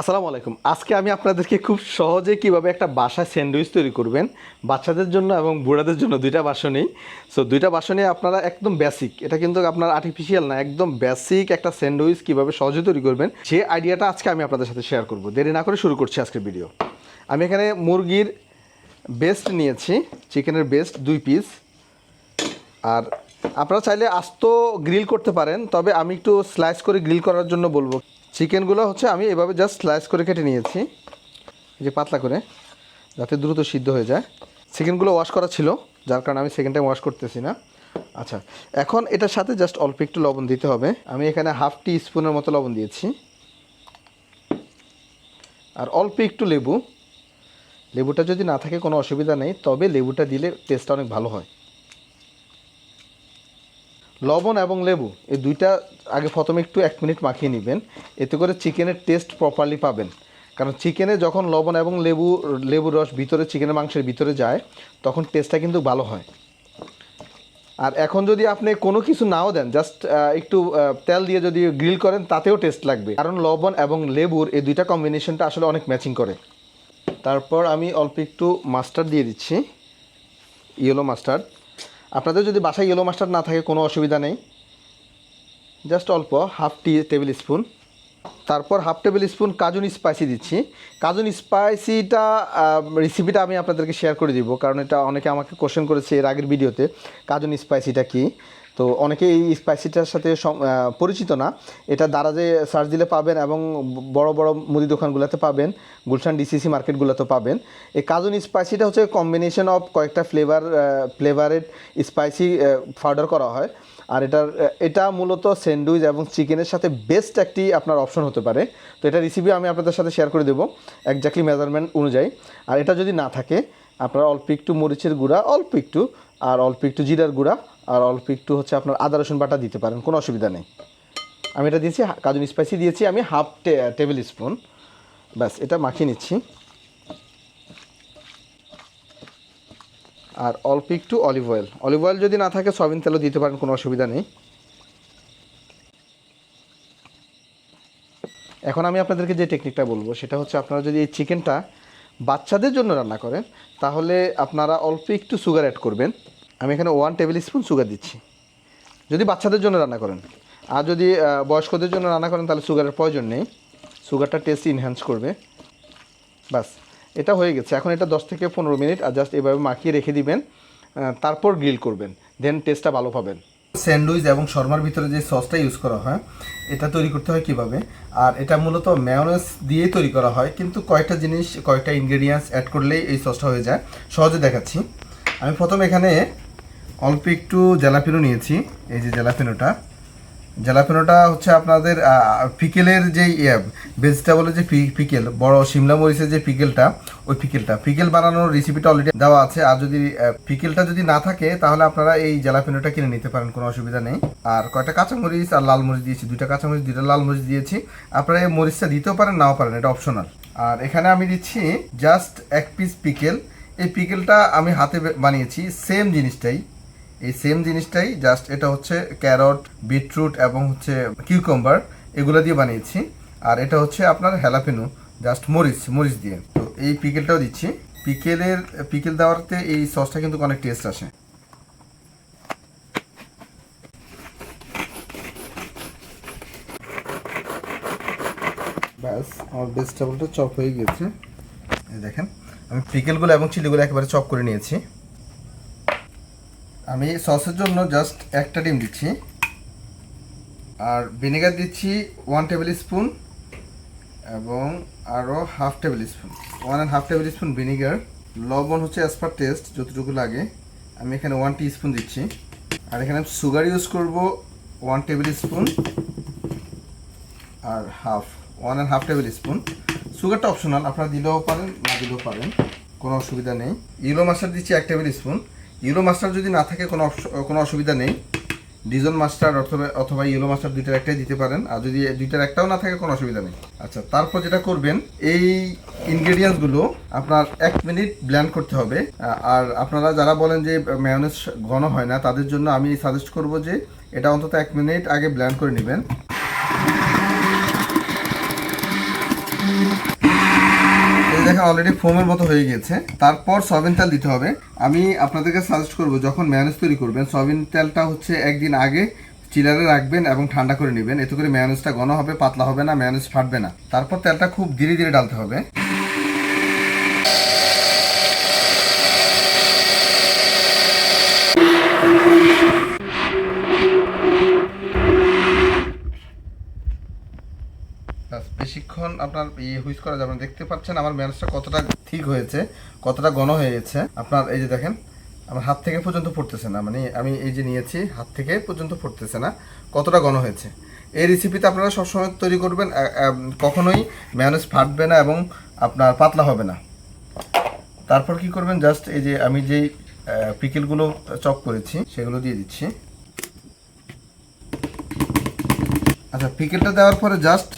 আসসালামু আলাইকুম। আজকে আমি আপনাদেরকে খুব সহজে কীভাবে একটা বাসায় স্যান্ডউইচ তৈরি করবেন, বাচ্চাদের জন্য এবং বুড়াদের জন্য দুইটা বাসনেই সো দুইটা বাসনে আপনারা একদম বেসিক এটা কিন্তু আপনার আর্টিফিশিয়াল না, একদম বেসিক একটা স্যান্ডউইচ কীভাবে সহজে তৈরি করবেন সেই আইডিয়াটা আজকে আমি আপনাদের সাথে শেয়ার করব। দেরি না করে শুরু করছি আজকের ভিডিও আমি এখানে মুরগির বেস্ট নিয়েছি, চিকেনের বেস্ট দুই পিস আর আপনারা চাইলে আস্ত গ্রিল করতে পারেন, তবে আমি একটু স্লাইস করে গ্রিল করার জন্য বলব। চিকেনগুলো হচ্ছে আমি এভাবে জাস্ট স্লাইস করে কেটে নিয়েছি। যে পাতলা করে, যাতে দ্রুত সিদ্ধ হয়ে যায়। চিকেনগুলো ওয়াশ করা ছিল, যার কারণে আমি সেকেন্ড টাইম ওয়াশ করতেছি না। আচ্ছা এখন এটার সাথে জাস্ট অল্প একটু লবণ দিতে হবে। আমি এখানে হাফ টি স্পুনের মতো লবণ দিয়েছি। আর অল্প একটু লেবু। লেবুটা যদি না থাকে কোনো অসুবিধা নেই, তবে লেবুটা দিলে টেস্টটা অনেক ভালো হয়। লবণ এবং লেবু, এই দুইটা আগে প্রথমে একটু এক মিনিট মাখিয়ে নেবেন। এতে করে চিকেনের টেস্ট প্রপারলি পাবেন। কারণ চিকেনে যখন লবণ এবং লেবু লেবুর রস ভিতরে, চিকেনের মাংসের ভিতরে যায়, তখন টেস্টটা কিন্তু ভালো হয়। আর এখন যদি আপনি কোনো কিছু নাও দেন জাস্ট একটু তেল দিয়ে যদি গ্রিল করেন, তাতেও টেস্ট লাগবে। কারণ লবণ এবং লেবুর এই দুইটা কম্বিনেশনটা আসলে অনেক ম্যাচিং করে। তারপর আমি অল্প একটু মাস্টার্ড দিয়ে দিচ্ছি ইয়েলো মাস্টার্ড আপনাদের যদি বাসায় ইয়েলো মাস্টার্ড না থাকে, কোনো অসুবিধা নেই। জাস্ট অল্প হাফ টি টেবিল স্পুন তারপর half tablespoon Cajun spicy দিচ্ছি। কাজুন স্পাইসিটা রেসিপিটা আমি আপনাদেরকে শেয়ার করে দিব, কারণ এটা অনেকে আমাকে কোশ্চেন করেছে এর আগের ভিডিওতে কাজুন স্পাইসিটা কি? তো অনেকে এই স্পাইসিটার সাথে পরিচিত না। এটা দারাজে সার্চ দিলে পাবেন এবং বড় বড় মুদি দোকানগুলোতে পাবেন, গুলশান ডিসিসি মার্কেটগুলোতে পাবেন। এই কাজুন স্পাইসিটা হচ্ছে কম্বিনেশন অফ কয়েকটা ফ্লেভার ফ্লেভারেড স্পাইসি পাউডার করা হয়। আর এটার এটা মূলত স্যান্ডউইচ এবং চিকেনের সাথে বেস্ট একটি আপনার অপশন হতে পারে। তো এটা রেসিপি আমি আপনাদের সাথে শেয়ার করে দেবো একজাক্টলি মেজারমেন্ট অনুযায়ী। আর এটা যদি না থাকে, আপনারা অল্প একটু মরিচের গুঁড়া, অল্প একটু, আর অল্প একটু জিরার গুঁড়া আর অল্প একটু হচ্ছে আপনার আদা, রসুন বাটা দিতে পারেন, কোনো অসুবিধা নেই। আমি এটা দিয়েছি কাজু স্পাইসি দিয়েছি, আমি হাফ টেবিল স্পুন। ব্যাস, এটা মাখিয়ে নিচ্ছি। আর অল্প একটু অলিভ অয়েল। অলিভ অয়েল যদি না থাকে, সয়াবিন তেলও দিতে পারেন, কোনো অসুবিধা নেই। এখন আমি আপনাদেরকে যে টেকনিকটা বলব, সেটা হচ্ছে আপনারা যদি এই চিকেনটা বাচ্চাদের জন্য রান্না করেন, তাহলে আপনারা অল্প একটু সুগার অ্যাড করবেন। আমি এখানে ওয়ান টেবিল স্পুন সুগার দিচ্ছি। যদি বাচ্চাদের জন্য রান্না করেন। আর যদি বয়স্কদের জন্য রান্না করেন, তাহলে সুগারের প্রয়োজন নেই। সুগারটা টেস্ট ইনহ্যান্স করবে। বাস, এটা হয়ে গেছে। এখন এটা দশ থেকে পনেরো মিনিট, আর জাস্ট এভাবে মাখিয়ে রেখে দিবেন। তারপর গ্রিল করবেন। দেন টেস্টটা ভালো পাবেন। স্যান্ডউইচ এবং শর্মার ভিতরে যে সসটা ইউজ করা হয়, এটা তৈরি করতে হয় কীভাবে? আর এটা মূলত ম্যায়োনেজ দিয়ে তৈরি করা হয়, কিন্তু কয়েকটা জিনিস, কয়েকটা ইনগ্রেডিয়েন্টস অ্যাড করলেই এই সসটা হয়ে যায়। সহজে দেখাচ্ছি। আমি প্রথম এখানে অল্প একটু জ্যালাপিনো নিয়েছি, এই যে জ্যালাপিনোটা জ্যালাপিনোটা হচ্ছে আপনাদের পিকেলের যে ভেজিটেবলের যে পিকেল বড় শিমলা মরিচের যে পিকেলটা ওই পিকেলটা পিকেল বানানোর রেসিপিটা অলরেডি দেওয়া আছে, আর যদি পিকেলটা যদি না থাকে, তাহলে আপনারা এই জ্যালাপিনোটা কিনে নিতে পারেন, কোনো অসুবিধা নেই। আর কয়টা কাঁচামরিচ আর লাল মরিচ দিয়েছি, দুইটা কাঁচামরিচ, দুইটা লাল মরিচ দিয়েছি। আপনারা এই মরিচটা দিতেও পারেন, নাও পারেন, এটা অপশনাল আর এখানে আমি দিচ্ছি জাস্ট এক পিস পিকেল এই পিকেলটা আমি হাতে বানিয়েছি সেম জিনিসটাই। এই সেম জিনিসটাই জাস্ট এটা হচ্ছে ক্যারট বিটরুট এবং হচ্ছে কিউকাম্বার এগুলো দিয়ে বানিয়েছি। আর এটা হচ্ছে আপনার হ্যালাপেনো জাস্ট মরিচ মরিচ দিয়ে। তো এই পিকেলটাও দিচ্ছি। পিকেলের পিকেল দেওয়াতে এই সসটা কিন্তু অনেক টেস্ট আসে। ব্যাস, আমার ভেজিটেবলটা চপ হয়ে গেছে দেখেন, আমি পিকেলগুলো এবং চিলিগুলো একেবারে চপ করে নিয়েছি। আমি সসের জন্য জাস্ট একটা ডিম দিচ্ছি। আর ভিনেগার দিচ্ছি ওয়ান টেবিল স্পুন এবং আরও half tablespoon one and half tablespoon vinegar লবণ হচ্ছে অ্যাজ পার টেস্ট যতটুকু লাগে। আমি এখানে ওয়ান টি স্পুন দিচ্ছি। আর এখানে আমি সুগার ইউজ করব one tablespoon R half one and half tablespoon সুগারটা optional আপনারা দিলেও পারেন, না দিলেও পারেন, কোনো অসুবিধা নেই। ইলো মাস্টার দিচ্ছি এক টেবিল স্পুন ইউলো মাস্টার যদি না থাকে, কোনো কোনো অসুবিধা নেই। ডিজন মাস্টার অথবা অথবা ইয়েলো মাস্টার দুইটার একটাই দিতে পারেন। আর যদি দুইটার একটাও না থাকে, কোনো অসুবিধা নেই। আচ্ছা তারপর যেটা করবেন, এই ইনগ্রেডিয়েন্টসগুলো আপনার এক মিনিট ব্ল্যান্ড করতে হবে। আর আপনারা যারা বলেন যে ম্যায়োনেজ ঘন হয় না, তাদের জন্য আমি সাজেস্ট করব যে এটা অন্তত এক মিনিট আগে ব্ল্যান্ড করে নেবেন। দেখেন অলরেডি ফোমের মতো হয়ে গেছে। তারপর সয়াবিন তেল দিতে হবে। আমি আপনাদেরকে সাজেস্ট করব, যখন ম্যানেজ তৈরি করবেন সয়াবিন তেলটা হচ্ছে একদিন আগে চিলারে রাখবেন এবং ঠান্ডা করে নেবেন। এতে করে ম্যানেজটা ঘন হবে, পাতলা হবে না ম্যানেজ ফাটবে না। তারপর তেলটা খুব ধীরে ধীরে ডালতে হবে ব্যাস, বেশিক্ষণ আপনার ইয়ে হুইস করা যাবে দেখতে পাচ্ছেন আমার ম্যানেজটা কতটা ঠিক হয়েছে, কতটা ঘন হয়ে গেছে। আপনার এই যে দেখেন, আমার হাত থেকে পর্যন্ত পড়তেছে না মানে আমি এই যে নিয়েছি, হাত থেকে পর্যন্ত পড়তেছে না, কতটা ঘন হয়েছে। এই রেসিপিতে আপনারা সবসময় তৈরি করবেন কখনোই ম্যানেজ ফাটবে না এবং আপনার পাতলা হবে না। তারপর কি করবেন জাস্ট এই যে আমি যেই পিকেলগুলো চপ করেছি, সেগুলো দিয়ে দিচ্ছি। আচ্ছা পিকেলটা দেওয়ার পরে জাস্ট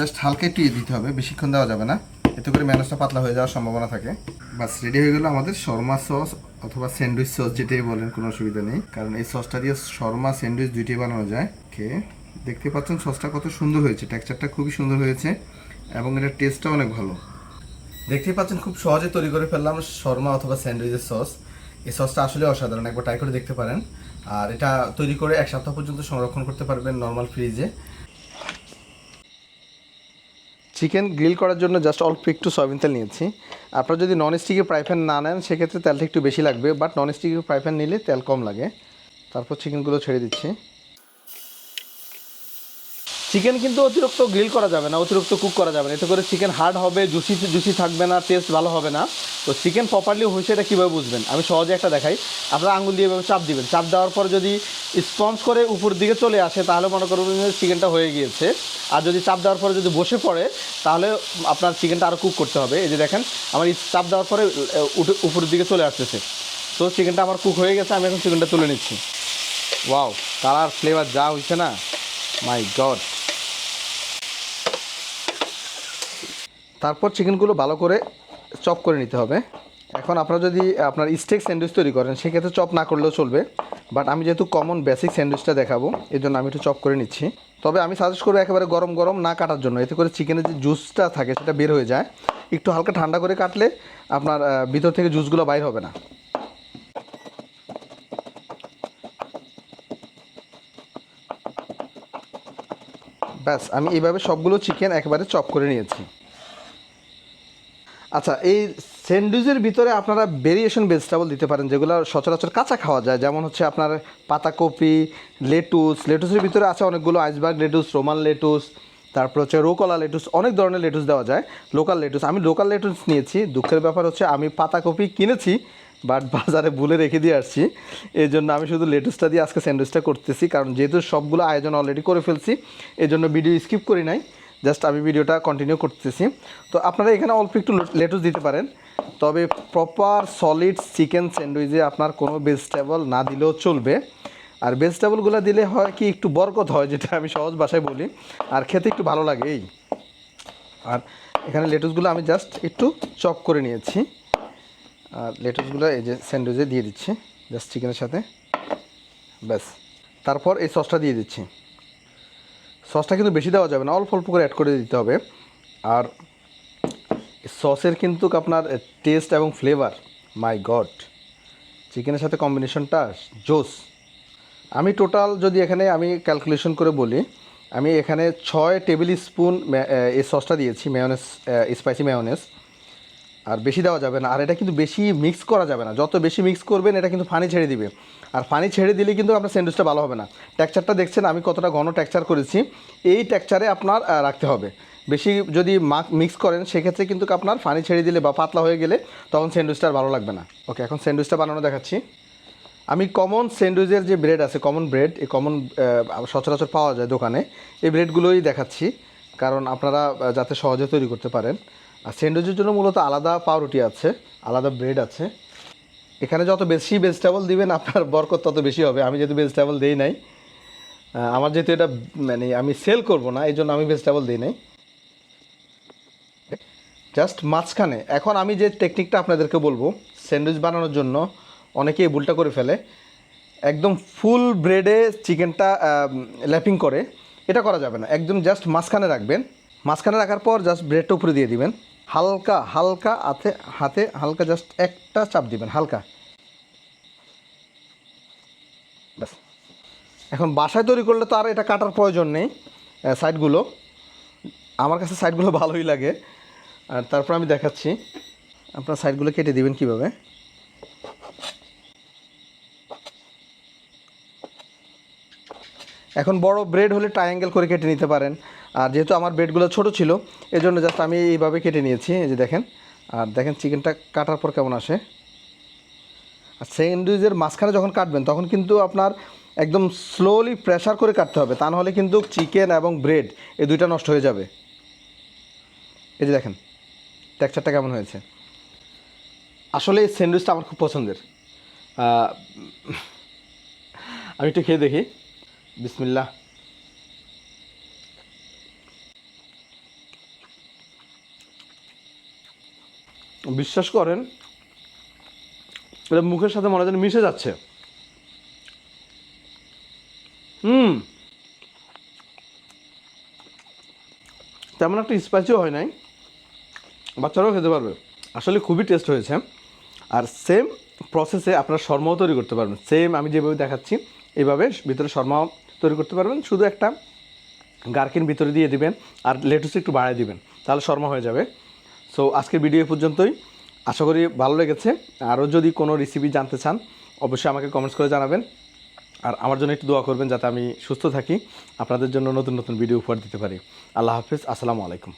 জাস্ট হালকা একটু ইয়ে দিতে হবে, বেশিক্ষণ দেওয়া যাবে না। এতে করে ম্যানেজটা পাতলা হয়ে যাওয়ার সম্ভাবনা থাকে। বাস রেডি হয়ে গেল আমাদের শর্মা সস অথবা স্যান্ডউইচ সস যেটাই বলেন, কোনো অসুবিধা নেই। কারণ এই সসটা দিয়ে শর্মা স্যান্ডউইচ দুইটাই বানানো যায়। ওকে দেখতে পাচ্ছেন সসটা কত সুন্দর হয়েছে। টেক্সচারটা খুবই সুন্দর হয়েছে এবং এটার টেস্টটা অনেক ভালো। দেখতে পাচ্ছেন, খুব সহজে তৈরি করে ফেললাম শর্মা অথবা স্যান্ডউইচের সস এই সসটা আসলে অসাধারণ, একবার ট্রাই করে দেখতে পারেন। আর এটা তৈরি করে এক সপ্তাহ পর্যন্ত সংরক্ষণ করতে পারবেন নর্মাল ফ্রিজে চিকেন গ্রিল করার জন্য জাস্ট অল্প একটু সয়াবিন তেল নিয়েছি। আপনারা যদি নন স্টিকের ফ্রাই প্যান না নেন, সেক্ষেত্রে তেলটা একটু বেশি লাগবে বাট নন স্টিকের ফ্রাই নিলে তেল কম লাগে। তারপর চিকেনগুলো ছেড়ে দিচ্ছি। চিকেন কিন্তু অতিরিক্ত গ্রিল করা যাবে না, অতিরিক্ত কুক করা যাবে না। এতে করে চিকেন হার্ড হবে জুসি জুসি থাকবে না টেস্ট ভালো হবে না। তো চিকেন প্রপারলি হয়েছে এটা কীভাবে বুঝবেন? আমি সহজে একটা দেখাই। আপনারা আঙুল দিয়ে এভাবে চাপ দিবেন। চাপ দেওয়ার পর যদি স্পঞ্জ করে উপর দিকে চলে আসে, তাহলে মনে করবেন যে চিকেনটা হয়ে গিয়েছে। আর যদি চাপ দেওয়ার পরে যদি বসে পড়ে, তাহলে আপনার চিকেনটা আরও কুক করতে হবে। এই যে দেখেন, আমার চাপ দেওয়ার পরে উঠে উপরের দিকে চলে আসতেছে। তো চিকেনটা আমার কুক হয়ে গেছে, আমি এখন চিকেনটা তুলে নিচ্ছি। ওয়াও কালার ফ্লেভার যা হয়েছে না মাই গড তারপর চিকেনগুলো ভালো করে চপ করে নিতে হবে। এখন আপনারা যদি, আপনার স্টেক স্যান্ডউইচ তৈরি করেন, সেক্ষেত্রে চপ না করলেও চলবে। বাট আমি যেহেতু কমন বেসিক স্যান্ডউইচটা দেখাবো এর জন্য আমি একটু চপ করে নিচ্ছি। তবে আমি সাজেস্ট করব একেবারে গরম গরম না কাটার জন্য, এতে করে চিকেনের যে জুসটা থাকে, সেটা বের হয়ে যায়। একটু হালকা ঠান্ডা করে কাটলে আপনার ভিতর থেকে জুসগুলো বাইর হবে না। ব্যাস, আমি এইভাবে সবগুলো চিকেন একেবারে চপ করে নিয়েছি। আচ্ছা এই স্যান্ডউইচের ভিতরে আপনারা ভেরিয়েশন ভেজিটেবল দিতে পারেন, যেগুলো সচরাচর কাঁচা খাওয়া যায়। যেমন হচ্ছে আপনার পাতাকপি লেটুস লেটুসের ভিতরে আছে অনেকগুলো আইসবার্গ লেটুস রোমান লেটুস তারপর হচ্ছে রোকলা লেটুস অনেক ধরনের লেটুস দেওয়া যায়। লোকাল লেটুস আমি লোকাল লেটুস নিয়েছি, দুঃখের ব্যাপার হচ্ছে আমি পাতাকপি কিনেছি বাট বাজারে ভুলে রেখে দিয়ে আসছি। এই জন্য আমি শুধু লেটুসটা দিয়ে আজকে স্যান্ডউইচটা করতেছি, কারণ যেহেতু সবগুলো আয়োজন অলরেডি করে ফেলছি এই জন্য ভিডিও স্কিপ করি নাই। জাস্ট আমি ভিডিওটা কন্টিনিউ করতেছি। তো আপনারা এখানে অল্প একটু লেটুস দিতে পারেন। তবে প্রপার সলিড চিকেন স্যান্ডউইচে আপনার কোনো ভেজিটেবল না দিলেও চলবে। আর ভেজিটেবলগুলো দিলে হয় কি একটু বরকত হয়, যেটা আমি সহজ ভাষায় বলি। আর খেতে একটু ভালো লাগে, এই। আর এখানে লেটুসগুলো আমি জাস্ট একটু চপ করে নিয়েছি। আর লেটুসগুলো এই যে স্যান্ডউইচে দিয়ে দিচ্ছি জাস্ট চিকেনের সাথে। ব্যাস। তারপর এই সসটা দিয়ে দিচ্ছি। সসটা কিন্তু বেশি দেওয়া যাবে না, অল্প অল্প করে অ্যাড করে দিতে হবে। আর সসের কিন্তু আপনার টেস্ট এবং ফ্লেভার মাই গড চিকেনের সাথে কম্বিনেশনটা জোস। আমি টোটাল যদি এখানে আমি ক্যালকুলেশন করে বলি, আমি এখানে ছয় টেবিল স্পুন এই সসটা দিয়েছি মেয়নেস স্পাইসি মেয়নেস আর বেশি দেওয়া যাবে না। আর এটা কিন্তু বেশি মিক্স করা যাবে না। যত বেশি মিক্স করবেন, এটা কিন্তু ফানি ছেড়ে দিবে। আর ফানি ছেড়ে দিলে কিন্তু আপনার স্যান্ডউইচটা ভালো হবে না। টেক্সচারটা দেখছেন, আমি কতটা ঘন টেক্সচার করেছি। এই টেক্সচারে আপনার রাখতে হবে। বেশি যদি মাক মিক্স করেন, সেক্ষেত্রে কিন্তু আপনার ফানি ছেড়ে দিলে বা পাতলা হয়ে গেলে তখন স্যান্ডউইচটা আর ভালো লাগবে না। ওকে এখন স্যান্ডউইচটা বানানো দেখাচ্ছি। আমি কমন স্যান্ডউইচের যে ব্রেড আছে কমন ব্রেড এই কমন সচরাচর পাওয়া যায় দোকানে, এই ব্রেডগুলোই দেখাচ্ছি। কারণ আপনারা যাতে সহজে তৈরি করতে পারেন। আর স্যান্ডউইচের জন্য মূলত আলাদা পাউরুটি আছে, আলাদা ব্রেড আছে। এখানে যত বেশি ভেজিটেবল দিবেন, আপনার বরকত তত বেশি হবে। আমি যেহেতু ভেজিটেবল দিই নাই আমার যেহেতু এটা মানে আমি সেল করব না এই জন্য আমি ভেজিটেবল দিই নাই। জাস্ট মাঝখানে, এখন আমি যে টেকনিকটা আপনাদেরকে বলব, স্যান্ডউইচ বানানোর জন্য অনেকেই ভুলটা করে ফেলে। একদম ফুল ব্রেডে চিকেনটা ল্যাপিং করে, এটা করা যাবে না। একদম জাস্ট মাঝখানে রাখবেন। মাঝখানে রাখার পর জাস্ট ব্রেডটা উপরে দিয়ে দিবেন। হালকা হালকা হাতে হাতে, হালকা জাস্ট একটা চাপ দিবেন, হালকা। ব্যাস। এখন বাসায় তৈরি করলে তো আর এটা কাটার প্রয়োজন নেই সাইডগুলো আমার কাছে সাইডগুলো ভালোই লাগে। আর তারপর আমি দেখাচ্ছি। আপনার সাইডগুলো কেটে দিবেন কীভাবে? এখন বড় ব্রেড হলে ট্রায়াঙ্গেল করে কেটে নিতে পারেন। আর যেহেতু আমার ব্রেডগুলো ছোট ছিল, এজন্য জাস্ট আমি এইভাবে কেটে নিয়েছি, এই যে দেখেন। আর দেখেন চিকেনটা কাটার পর কেমন আসে। আর স্যান্ডউইচের মাঝখানে যখন কাটবেন, তখন কিন্তু আপনার একদম স্লোলি প্রেশার করে কাটতে হবে। তা নাহলে কিন্তু চিকেন এবং ব্রেড এই দুইটা নষ্ট হয়ে যাবে। এই যে দেখেন টেক্সচারটা কেমন হয়েছে। আসলে এই স্যান্ডউইচটা আমার খুব পছন্দের। আমি একটু খেয়ে দেখি। বিসমিল্লাহ। বিশ্বাস করেন মুখের সাথে মনে যেন মিশে যাচ্ছে। হুম। তেমন একটা স্পাইসিও হয় নাই। বাচ্চারাও খেতে পারবে। আসলে খুবই টেস্ট হয়েছে। আর সেম প্রসেসে আপনারা শর্মাও তৈরি করতে পারবেন। সেম আমি যেভাবে দেখাচ্ছি এইভাবে ভিতরে শর্মাও তৈরি করতে পারবেন। শুধু একটা গার্কিন ভিতরে দিয়ে দিবেন আর লেটুস একটু বাড়ায় দিবেন, তাহলে শর্মা হয়ে যাবে। সো আজকের ভিডিও পর্যন্তই। আশা করি ভালো লেগেছে। আরও যদি কোনো রেসিপি জানতে চান, অবশ্যই আমাকে কমেন্টস করে জানাবেন। আর আমার জন্য একটু দোয়া করবেন যাতে আমি সুস্থ থাকি। আপনাদের জন্য নতুন নতুন ভিডিও উপহার দিতে পারি। আল্লাহ হাফিজ। আসসালামু আলাইকুম।